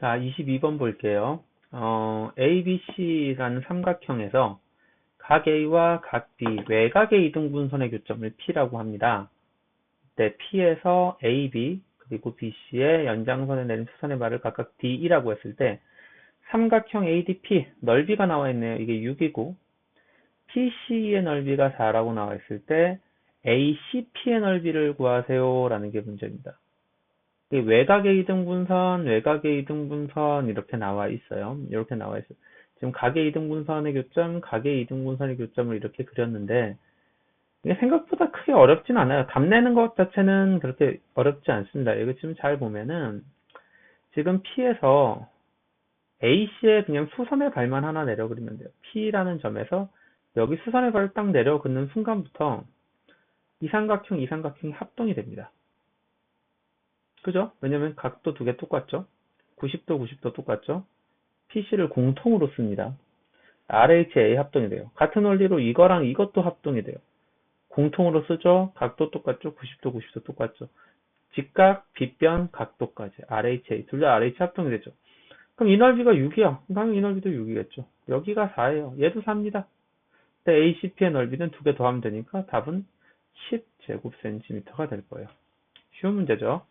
자, 22번 볼게요. 어, ABC라는 삼각형에서 각 A와 각 B 외곽의 이등분선의 교점을 P라고 합니다. 네, P에서 AB 그리고 BC의 연장선에 내린 수선의 말을 각각 D이라고 했을 때 삼각형 ADP 넓이가 나와 있네요. 이게 6이고 PC의 넓이가 4라고 나와 있을 때 ACP의 넓이를 구하세요 라는 게 문제입니다. 이 외곽의 이등분선, 외곽의 이등분선 이렇게 나와 있어요. 이렇게 나와 있어요. 지금 각의 이등분선의 교점, 각의 이등분선의 교점을 이렇게 그렸는데 이게 생각보다 크게 어렵진 않아요. 답 내는 것 자체는 그렇게 어렵지 않습니다. 이거 지금 잘 보면은 지금 P에서 AC에 그냥 수선의 발만 하나 내려 그리면 돼요. P라는 점에서 여기 수선의 발을 딱 내려 긋는 순간부터 이 삼각형, 이 삼각형이 합동이 됩니다. 그죠? 왜냐면 각도 두 개 똑같죠? 90도, 90도 똑같죠? PC를 공통으로 씁니다. RHA 합동이 돼요. 같은 원리로 이거랑 이것도 합동이 돼요. 공통으로 쓰죠? 각도 똑같죠? 90도, 90도 똑같죠? 직각, 빗변, 각도까지. RHA. 둘 다 RH 합동이 되죠. 그럼 이 넓이가 6이야. 당연히 이 넓이도 6이겠죠. 여기가 4예요. 얘도 4입니다. ACP의 넓이는 두 개 더하면 되니까 답은 10제곱cm가 될 거예요. 쉬운 문제죠.